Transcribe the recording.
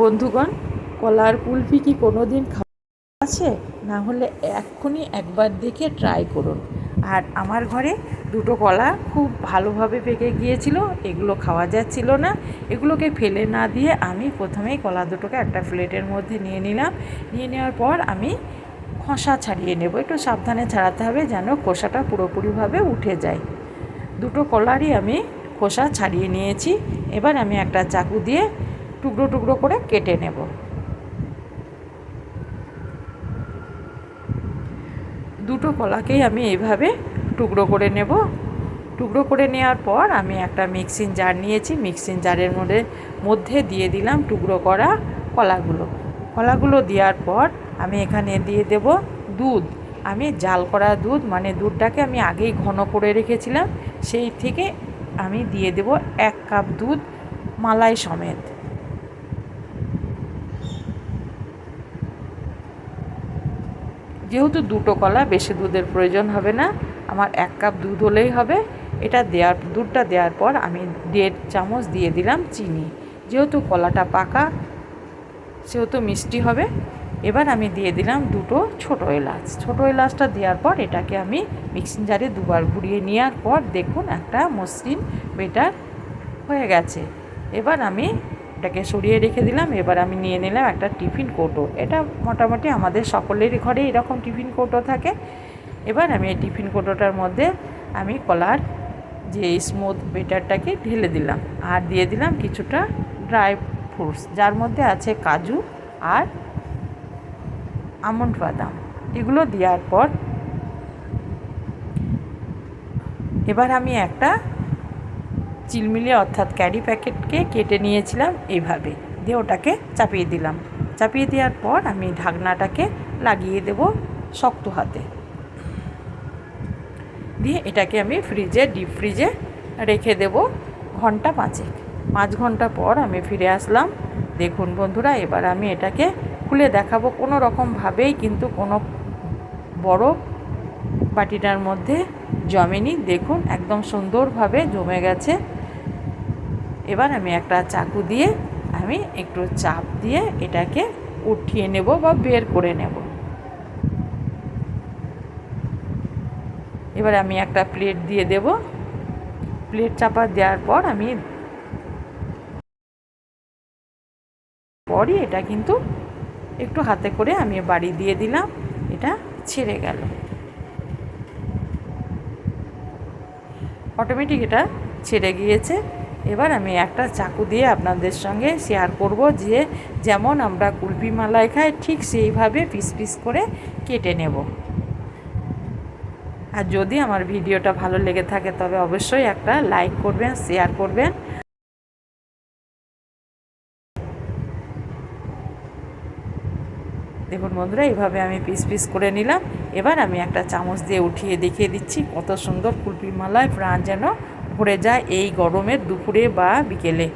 বন্ধুগণ, কলার কুলফি কি কোনো দিন খাওয়া আছে? না হলে এক্ষুনি একবার দেখে ট্রাই করুন। আর আমার ঘরে দুটো কলা খুব ভালোভাবে পেকে গিয়েছিল, এগুলো খাওয়া যাচ্ছিল না। এগুলোকে ফেলে না দিয়ে আমি প্রথমেই কলা দুটোকে একটা প্লেটের মধ্যে নিয়ে নিলাম। নিয়ে নেওয়ার পর আমি খোসা ছাড়িয়ে নেব। একটু সাবধানে ছাড়াতে হবে যেন খোসাটা পুরোপুরিভাবে উঠে যায়। দুটো কলারই আমি খোসা ছাড়িয়ে নিয়েছি। এবার আমি একটা চাকু দিয়ে টুকরো টুকরো করে কেটে নেব। দুটো কলাকেই আমি এইভাবে টুকরো করে নেব। টুকরো করে নেওয়ার পর আমি একটা মিক্সিং জার নিয়েছি। মিক্সিং জারের মধ্যে মধ্যে দিয়ে দিলাম টুকরো করা কলাগুলো। কলাগুলো দেওয়ার পর আমি এখানে দিয়ে দেব দুধ। আমি জাল করা দুধ মানে দুধটাকে আমি আগেই ঘন করে রেখেছিলাম। সেই থেকে আমি দিয়ে দেব এক কাপ দুধ মালাই সমেত। যেহেতু দুটো কলা, বেশি দুধের প্রয়োজন হবে না। আমার এক কাপ দুধ হলেই হবে। এটা দেওয়ার দুধটা দেওয়ার পর আমি দেড় চামচ দিয়ে দিলাম চিনি। যেহেতু কলাটা পাকা, সেহেতু মিষ্টি হবে। এবার আমি দিয়ে দিলাম দুটো ছোটো এলাচ। ছোটো এলাচটা দেওয়ার পর এটাকে আমি মিক্সিং জারে দুবার ঘুরিয়ে নেওয়ার পর দেখুন একটা মসৃণ বেটার হয়ে গেছে। এবার আমি এটাকে সরিয়ে রেখে দিলাম। এবার আমি নিয়ে নিলাম একটা টিফিন কৌটো। এটা মোটামুটি আমাদের সকলের ঘরে এরকম টিফিন কৌটো থাকে। এবার আমি এই টিফিন কৌটোটার মধ্যে আমি কলার যে স্মুথ বেটারটাকে ঢেলে দিলাম আর দিয়ে দিলাম কিছুটা ড্রাই ফ্রুটস, যার মধ্যে আছে কাজু আর আমন্ড বাদাম। এগুলো দেওয়ার পর এবার আমি একটা চিলমিলি অর্থাৎ ক্যারি প্যাকেটকে কেটে নিয়েছিলাম এইভাবে দিয়ে ওটাকে চাপিয়ে দিলাম। চাপিয়ে দেওয়ার পর আমি ঢাকনাটাকে লাগিয়ে দেব শক্ত হাতে। দিয়ে এটাকে আমি ফ্রিজে, ডিপ ফ্রিজে রেখে দেব ঘণ্টা পাঁচেক। পাঁচ ঘণ্টা পর আমি ফিরে আসলাম। দেখুন বন্ধুরা, এবার আমি এটাকে খুলে দেখাবো কোনো রকমভাবেই কিন্তু কোনো বড় বাটিটার মধ্যে জমেনি, দেখুন, একদম সুন্দরভাবে জমে গেছে। এবার আমি একটা চাকু দিয়ে, আমি একটু চাপ দিয়ে এটাকে উঠিয়ে নেব বা বের করে নেব। এবার আমি একটা প্লেট দিয়ে দেব। প্লেট চাপা দেওয়ার পর আমি পরই এটা কিন্তু একটু হাতে করে আমি বাড়ি দিয়ে দিলাম, এটা ছেড়ে গেল। অটোমেটিক এটা ছেড়ে গিয়েছে। এবার আমি একটা চাকু দিয়ে আপনাদের সঙ্গে শেয়ার করব যে, যেমন আমরা কুলপি মালাই খাই, ঠিক সেইভাবে পিস পিস করে কেটে নেব। আর যদি আমার ভিডিওটা ভালো লেগে থাকে, তবে অবশ্যই একটা লাইক করবেন শেয়ার করবেন। দেখুন বন্ধুরা, এইভাবে আমি পিস পিস করে নিলাম। এবার আমি একটা চামচ দিয়ে উঠিয়ে দেখিয়ে দিচ্ছি কত সুন্দর কুলপি মালায় প্রাণ যেন ভরে যায় এই গরমের দুপুরে বা বিকেলে।